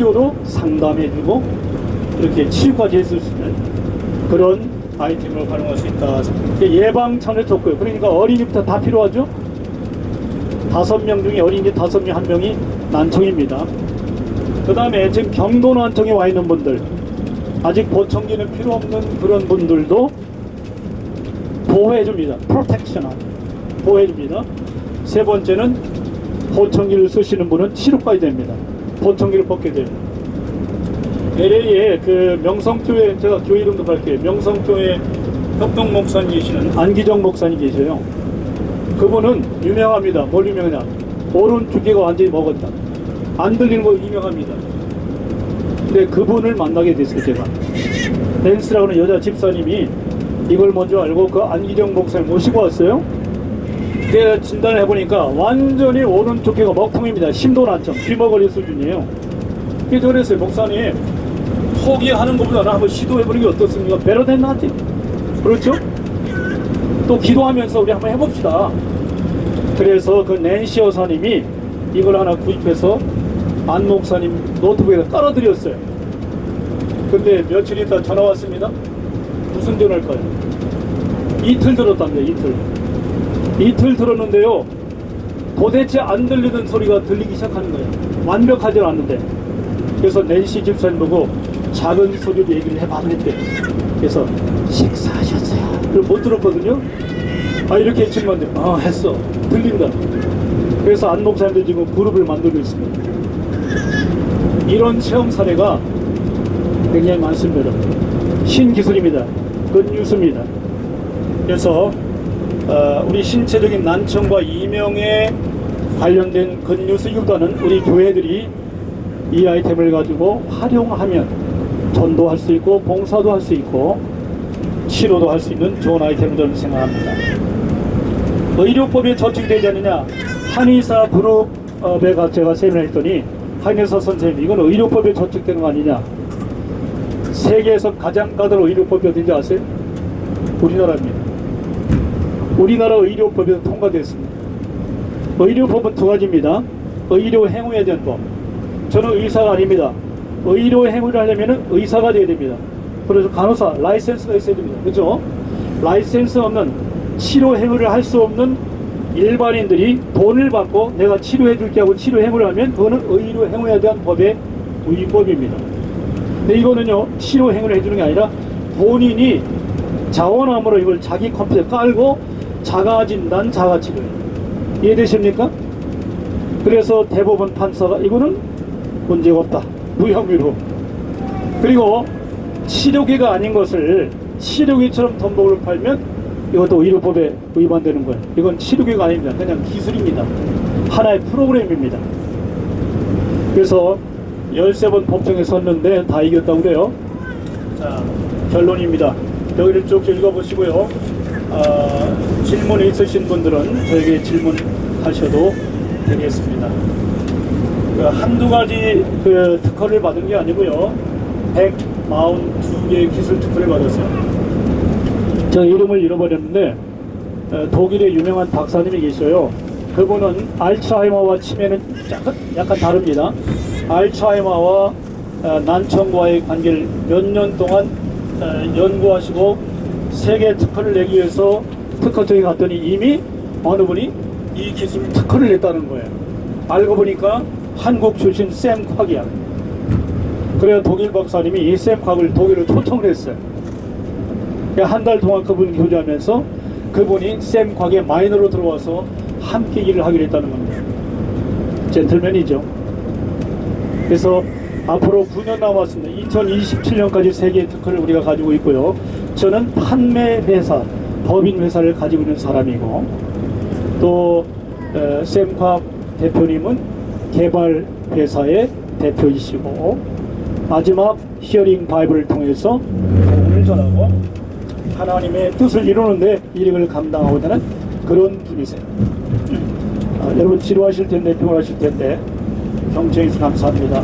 무료로 상담해주고 이렇게 치유까지 해줄 수 있는 그런 아이템을 활용할 수 있다. 예방 차원에서 좋고요. 그러니까 어린이부터 다 필요하죠. 다섯 명 중에 어린이 다섯 명 한 명이 난청입니다. 그 다음에 지금 경도 난청에 와 있는 분들 아직 보청기는 필요 없는 그런 분들도 보호해줍니다. 프로텍션 보호해줍니다. 세 번째는 보청기를 쓰시는 분은 치료까지 됩니다. 보청기를 벗게 돼요. LA에 그 명성교회 제가 교회 이름도 밝혀요. 명성교회 협동 목사님 계시는 안기정 목사님 계셔요. 그분은 유명합니다. 뭘 유명하냐? 오른쪽에가 완전히 먹었다. 안 들리는 거 유명합니다. 근데 그분을 만나게 됐어요, 제가. 댄스라고는 여자 집사님이 이걸 먼저 알고 그 안기정 목사님 모시고 왔어요. 제가 진단을 해보니까 완전히 오른쪽 귀가 먹통입니다. 심도 난청, 귀머거리 수준이에요. 그래서 그랬어요. 목사님, 포기하는 것보다는 한번 시도해보는 게 어떻습니까? better than nothing. 그렇죠? 또 기도하면서 우리 한번 해봅시다. 그래서 그 낸시 여사님이 이걸 하나 구입해서 안 목사님 노트북에다 깔아드렸어요. 근데 며칠 있다 전화 왔습니다. 무슨 전화일까요? 이틀 들었답니다. 이틀. 이틀 들었는데요. 도대체 안 들리던 소리가 들리기 시작하는 거예요. 완벽하지 않는데. 그래서 낸시 집사님 보고 작은 소리로 얘기를 해봤는데. 그래서 식사하셨어요? 못 들었거든요. 아 이렇게 했지만 아 했어. 들린다. 그래서 안 목사님도 지금 그룹을 만들고 있습니다. 이런 체험 사례가 굉장히 많습니다. 신기술입니다. 굿뉴스입니다. 그래서 어, 우리 신체적인 난청과 이명에 관련된 일단은 우리 교회들이 이 아이템을 가지고 활용하면 전도할 수 있고 봉사도 할 수 있고 치료도 할 수 있는 좋은 아이템을 저는 생각합니다. 의료법에 저축되지 않느냐 한의사 그룹에 가 제가 세미나했더니 한의사 선생님 이건 의료법에 저축되는 거 아니냐 세계에서 가장 까다로운 의료법이 어딘지 아세요? 우리나라입니다. 우리나라 의료법에서 통과됐습니다. 의료법은 두 가지입니다. 의료 행위에 대한 법. 저는 의사가 아닙니다. 의료 행위를 하려면 의사가 돼야 됩니다. 그래서 간호사 라이센스가 있어야 됩니다. 그죠? 라이센스 없는 치료 행위를 할 수 없는 일반인들이 돈을 받고 내가 치료해 줄게 하고 치료 행위를 하면 그거는 의료 행위에 대한 법의 위법입니다. 근데 이거는요 치료 행위를 해주는 게 아니라 본인이 자원함으로 이걸 자기 컴퓨터에 깔고 자가진단 자가치료 이해되십니까? 그래서 대법원 판사가 이거는 문제가 없다. 무혐의로. 그리고 치료기가 아닌 것을 치료기처럼 덤보를 팔면 이것도 의료법에 위반되는 거예요. 이건 치료기가 아닙니다. 그냥 기술입니다. 하나의 프로그램입니다. 그래서 13번 법정에 섰는데 다 이겼다고 그래요? 자 결론입니다. 여기를 쭉 읽어보시고요 아, 질문이 있으신 분들은 저에게 질문하셔도 되겠습니다. 그 한두 가지 그 특허를 받은 게 아니고요. 142개의 기술 특허를 받았어요. 저 이름을 잃어버렸는데 어, 독일의 유명한 박사님이 계셔요. 그분은 알츠하이머와 치매는 약간, 약간 다릅니다. 알츠하이머와 어, 난청과의 관계를 몇 년 동안 어, 연구하시고 세계 특허를 내기 위해서 특허청에 갔더니 이미 어느 분이 이 기술 특허를 냈다는 거예요. 알고 보니까 한국 출신 샘 콱이야. 그래야 독일 박사님이 이 샘 콱을 독일로 초청을 했어요. 한 달 동안 그분 교제하면서 그분이 샘 콱의 마이너로 들어와서 함께 일을 하기로 했다는 겁니다. 젠틀맨이죠. 그래서 앞으로 9년 남았습니다. 2027년까지 세계 특허를 우리가 가지고 있고요. 저는 판매 회사, 법인 회사를 가지고 있는 사람이고 또 어, 샘카 대표님은 개발 회사의 대표이시고 마지막 히어링 바이블을 통해서 복음을 전하고 하나님의 뜻을 이루는데 일을 감당하고자 하는 그런 분이세요. 아, 여러분 치료하실 텐데 병원하실 텐데 경청해서 감사합니다.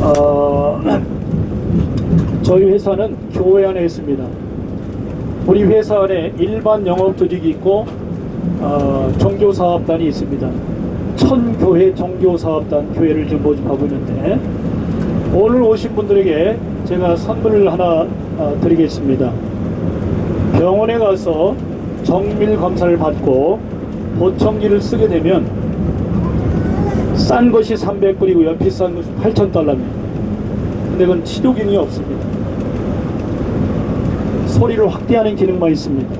어, 저희 회사는 교회 안에 있습니다. 우리 회사 안에 일반 영업 조직이 있고 어, 종교사업단이 있습니다. 천교회 종교사업단 교회를 지금 모집하고 있는데 오늘 오신 분들에게 제가 선물을 하나 어, 드리겠습니다. 병원에 가서 정밀 검사를 받고 보청기를 쓰게 되면 싼 것이 300불이고요. 비싼 것이 8,000달러입니다. 근데 그건 치료 기능이 없습니다. 소리를 확대하는 기능만 있습니다.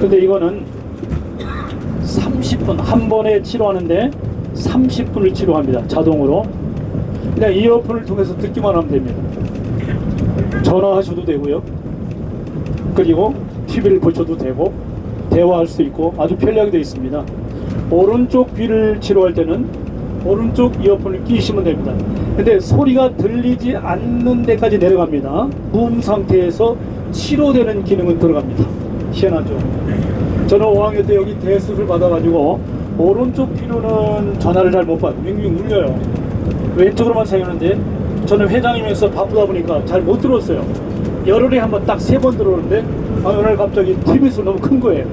근데 이거는 30분 한 번에 치료하는데 30분을 치료합니다. 자동으로. 그냥 이어폰을 통해서 듣기만 하면 됩니다. 전화하셔도 되고요. 그리고 TV를 보셔도 되고 대화할 수 있고 아주 편리하게 되어 있습니다. 오른쪽 귀를 치료할 때는 오른쪽 이어폰을 끼시면 됩니다. 근데 소리가 들리지 않는 데까지 내려갑니다. 무음 상태에서 치료되는 기능은 들어갑니다. 희한하죠. 저는 5학년 때 여기 대수를 받아가지고 오른쪽 귀로는 전화를 잘 못 받아요. 윙윙 울려요. 왼쪽으로만 사용하는데 저는 회장이면서 바쁘다 보니까 잘 못 들었어요. 열흘에 한 번 딱 세 번 들어오는데 아, 오늘 갑자기 TV 수 너무 큰 거예요.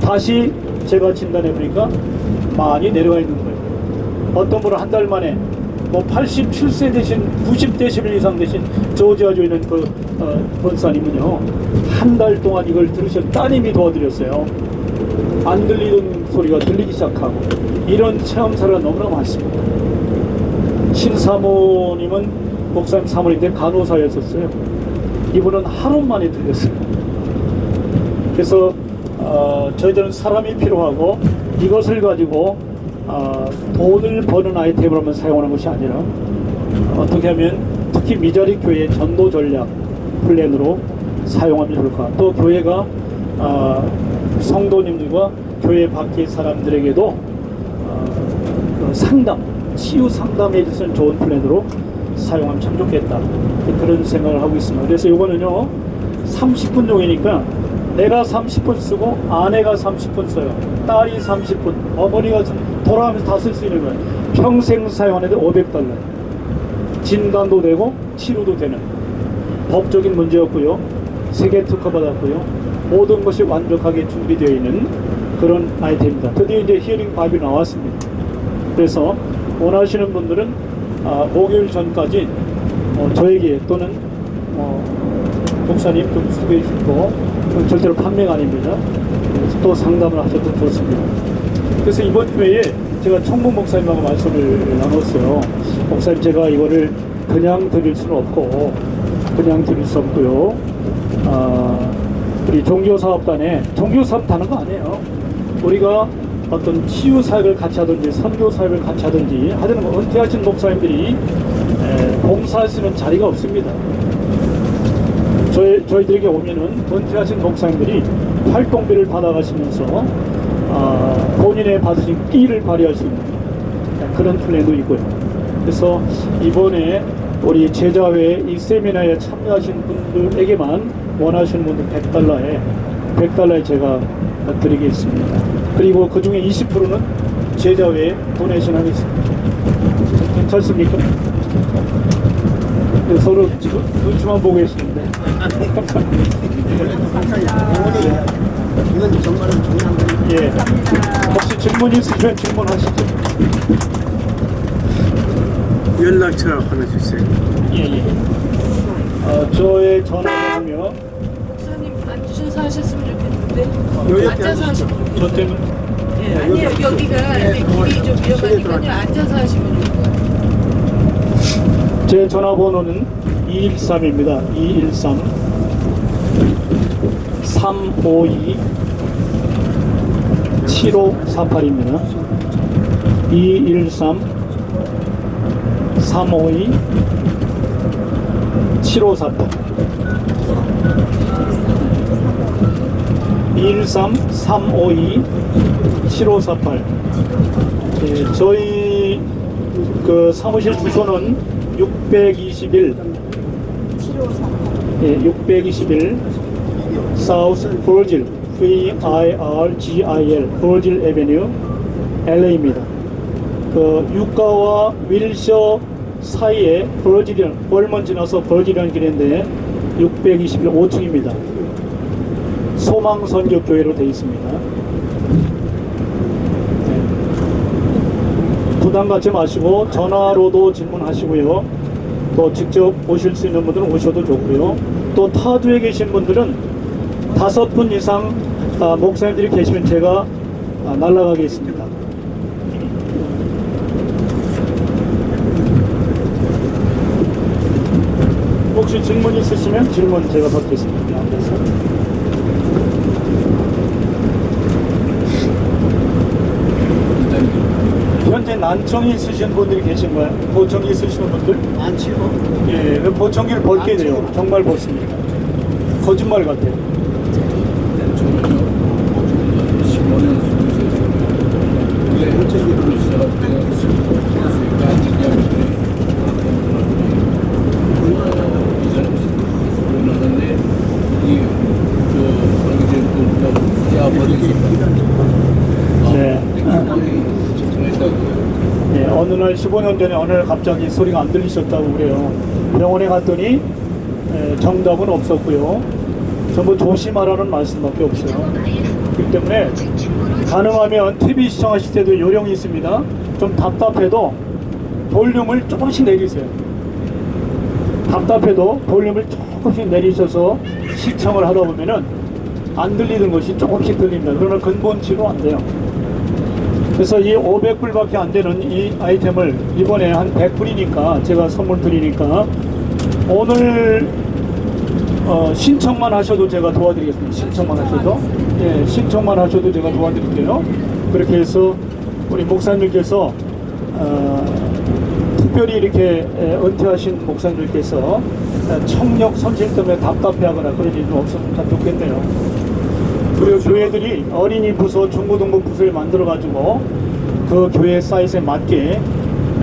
다시 제가 진단해 보니까 많이 내려가 있는 거예요. 어떤 분은 한 달 만에 뭐 87세 대신 90데시벨 이상 대신 저지아주에 있는 그 어, 권사님은요 한 달 동안 이걸 들으셨 따님이 도와드렸어요. 안 들리던 소리가 들리기 시작하고 이런 체험사가 너무나 많습니다. 신사모님은 목사님 사모님인데 간호사였었어요. 이분은 하루 만에 들렸어요. 그래서 어, 저희들은 사람이 필요하고 이것을 가지고 어, 돈을 버는 아이템으로 만 사용하는 것이 아니라 어떻게 하면 특히 미자리 교회 전도 전략 플랜으로 사용하면 좋을까. 또 교회가 어, 성도님들과 교회 밖의 사람들에게도 어, 그 상담, 치유 상담해 주는 좋은 플랜으로 사용하면 참 좋겠다. 그런 생각을 하고 있습니다. 그래서 이거는요, 30분 종이니까 내가 30분 쓰고 아내가 30분 써요. 딸이 30분, 어머니가 돌아가면서 다 쓸 수 있는 거예요. 평생 사용하는데 500달러. 진단도 되고 치료도 되는 법적인 문제 없고요. 세계 특허 받았고요. 모든 것이 완벽하게 준비되어 있는 그런 아이템입니다. 드디어 이제 히어링 밥이 나왔습니다. 그래서 원하시는 분들은 아, 목요일 전까지 어, 저에게 또는 어, 목사님 좀 소개해 주시고 그건 절대로 판매가 아닙니다. 또 상담을 하셔도 좋습니다. 그래서 이번 주에 제가 청문 목사님하고 말씀을 나눴어요. 목사님 제가 이거를 그냥 드릴 수는 없고 그냥 드릴 수 없고요. 아, 우리 종교사업단에 종교사업단은 거 아니에요. 우리가 어떤 치유 사역을 같이 하든지 선교 사역을 같이 하든지 하여튼 뭐 은퇴하신 목사님들이 에, 봉사할 수 있는 자리가 없습니다. 저희, 저희들에게 오면은 은퇴하신 목사님들이 활동비를 받아가시면서 아, 본인의 받으신 끼를 발휘할 수 있는 그런 플랜도 있고요. 그래서 이번에 우리 제자회 이 세미나에 참여하신 분들에게만 원하시는 분들 100달러에 100달러에 제가 드리겠습니다. 그리고 그 중에 20%는 제자회에 하겠습니다. 괜찮습니까? 네, 서로 지금 눈치만 보고 계시는데. 이건 정말로 중요한 거예요. 예. 혹시 질문 있으시면 질문하시죠. 연락처 하나 주세요. 예, 예. 어, 저의 전화번호요. 목사님 앉으셔서 하셨으면 좋겠는데 앉아서 하시면. 저 때문에. 예, 아니요 여기가 이렇게 길이 좀 위험하니까요 앉아서 하시면 좋을 것 같아요. 제 전화번호는 213입니다. 213 352 7548입니다. 213 352 7548 213 352 7548 예, 저희 그 사무실 주소는 621 예, 621 사우스 버질 V-I-R-G-I-L 버질 에베뉴 LA입니다. 그 유가와 윌셔 사이에 버질이라는 벌먼 지나서 버질이라는 길인데 621 5층입니다. 소망선교교회로 되어 있습니다. 네. 부담 갖지 마시고 전화로도 질문하시고요. 또 직접 오실 수 있는 분들은 오셔도 좋고요. 또 타주에 계신 분들은 다섯 분 이상 아, 목사님들이 계시면 제가 아, 날아가겠습니다. 혹시 질문 있으시면 질문 제가 받겠습니다. 앞에서. 현재 난청이 있으신 분들이 계신 거예요? 보청기 있으시는 분들? 많지요. 예, 그 보청기를 벗게 돼요. 정말 벗습니다. 거짓말 같아요. 저는요, 15년 수술을 왜 혈전기를 시작할 때 수술가 아니냐면 이사람 수술을 하는데 이저 관계된 또 네. 예, 어느 날 15년 전에 어느 날 갑자기 소리가 안 들리셨다고 그래요. 병원에 갔더니 예, 정답은 없었고요. 전부 조심하라는 말씀밖에 없어요. 그렇기 때문에 가능하면 TV 시청하실 때도 요령이 있습니다. 좀 답답해도 볼륨을 조금씩 내리세요. 답답해도 볼륨을 조금씩 내리셔서 시청을 하다 보면은 안 들리는 것이 조금씩 들립니다. 그러나 근본치로 안 돼요. 그래서 이 500불밖에 안 되는 이 아이템을 이번에 한 100불이니까 제가 선물 드리니까 오늘 어, 신청만 하셔도 제가 도와드리겠습니다. 신청만 하셔도 예, 신청만 하셔도 제가 도와드릴게요. 그렇게 해서 우리 목사님께서 어, 특별히 이렇게 에, 은퇴하신 목사님들께서 어, 청력 손실 때문에 답답해하거나 그런 좀 없었으면 참 좋겠네요. 그리고 교회들이 어린이 부서, 중고등부 부서를 만들어 가지고 그 교회 사이즈에 맞게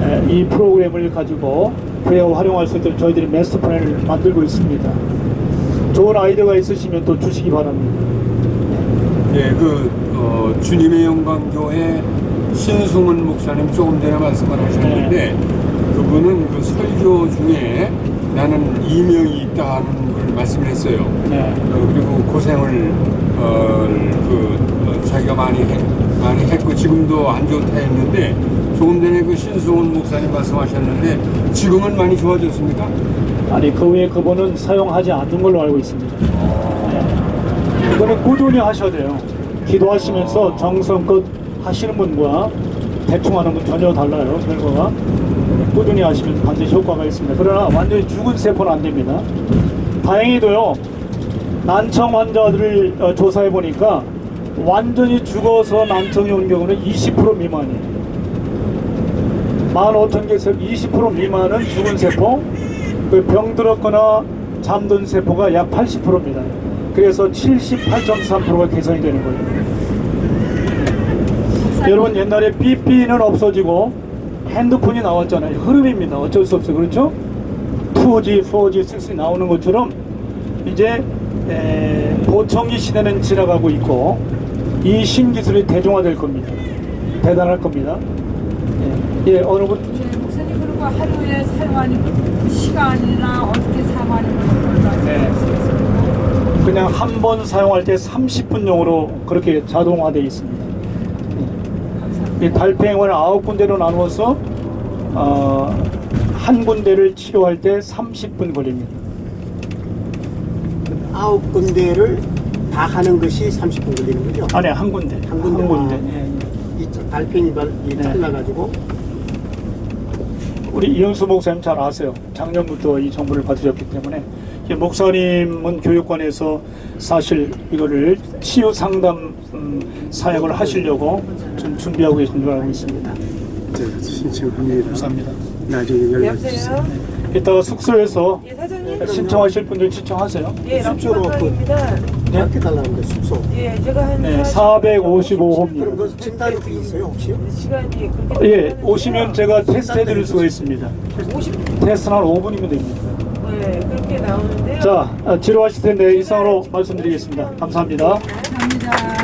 에, 이 프로그램을 가지고 교회가 활용할 수 있도록 저희들이 마스터 플랜을 만들고 있습니다. 좋은 아이디어가 있으시면 또 주시기 바랍니다. 예, 그 어, 주님의 영광 교회 신승훈 목사님 조금 전에 말씀을 하셨는데 그분은 그 설교 중에 나는 이명이 있다는 걸 말씀을 했어요. 네. 어, 그리고 고생을 어, 그 어, 자기가 많이 했, 많이 했고 지금도 안 좋다 했는데 조금 전에 그 신승훈 목사님 말씀하셨는데 지금은 많이 좋아졌습니까? 아니 그 외에 그분은 사용하지 않는 걸로 알고 있습니다. 네. 이거는 꾸준히 하셔야 돼요. 기도하시면서 정성껏 하시는 분과 대충 하는 분 전혀 달라요. 결과가 꾸준히 하시면 반드시 효과가 있습니다. 그러나 완전히 죽은 세포는 안 됩니다. 다행히도요 난청 환자들을 어, 조사해 보니까 완전히 죽어서 난청이 온 경우는 20% 미만이에요. 15,000개에서 20% 미만은 죽은 세포, 그 병들었거나 잠든 세포가 약 80%입니다. 그래서 78.3%가 개선이 되는 거예요. 여러분 옛날에 삐삐는 없어지고 핸드폰이 나왔잖아요. 흐름입니다. 어쩔 수 없어요. 그렇죠? 2G, 4G, 6G 나오는 것처럼 이제 에, 보청기 시대는 지나가고 있고 이 신기술이 대중화될 겁니다. 대단할 겁니다. 예, 예, 어느 분 네, 목사님 그리고 하루에 사용하는 시간이나 어떻게 사용하는 걸 네. 그냥 한 번 사용할 때 30분용으로 그렇게 자동화되어 있습니다. 이 달팽이를 아홉 군데로 나누어서 어, 한 군데를 치료할 때 30분 걸립니다. 아홉 군데를 다 하는 것이 30분 걸리는 거죠. 아니 한 군데, 한 군데. 예, 예. 이 달팽이 발이 네. 잘라가지고 우리 이현수 목사님 잘 아세요. 작년부터 이 정보를 받으셨기 때문에 이 목사님은 교육관에서 사실 이거를 치유 상담 음, 사역을 하시려고 좀 준비하고 계신 줄 알고 있습니다. 네, 신청합니다. 감사합니다. 나중에 연락 주세요. 여보세요? 이따가 숙소에서 예, 사장님. 신청하실 분들 신청하세요. 예, 숙소로 락키박입니다 이렇게 달라는데 숙소. 예, 제가 한 네, 그럼 455호입니다. 그 진단이 있어요 혹시요? 시간이 그렇게 예, 오시면 제가 테스트 해드릴 수가 있습니다. 50, 테스트는 한 5분이면 됩니다. 예, 그렇게 나오는데요. 자, 아, 지루하실 텐데 이상으로 말씀드리겠습니다. 감사합니다. 감사합니다.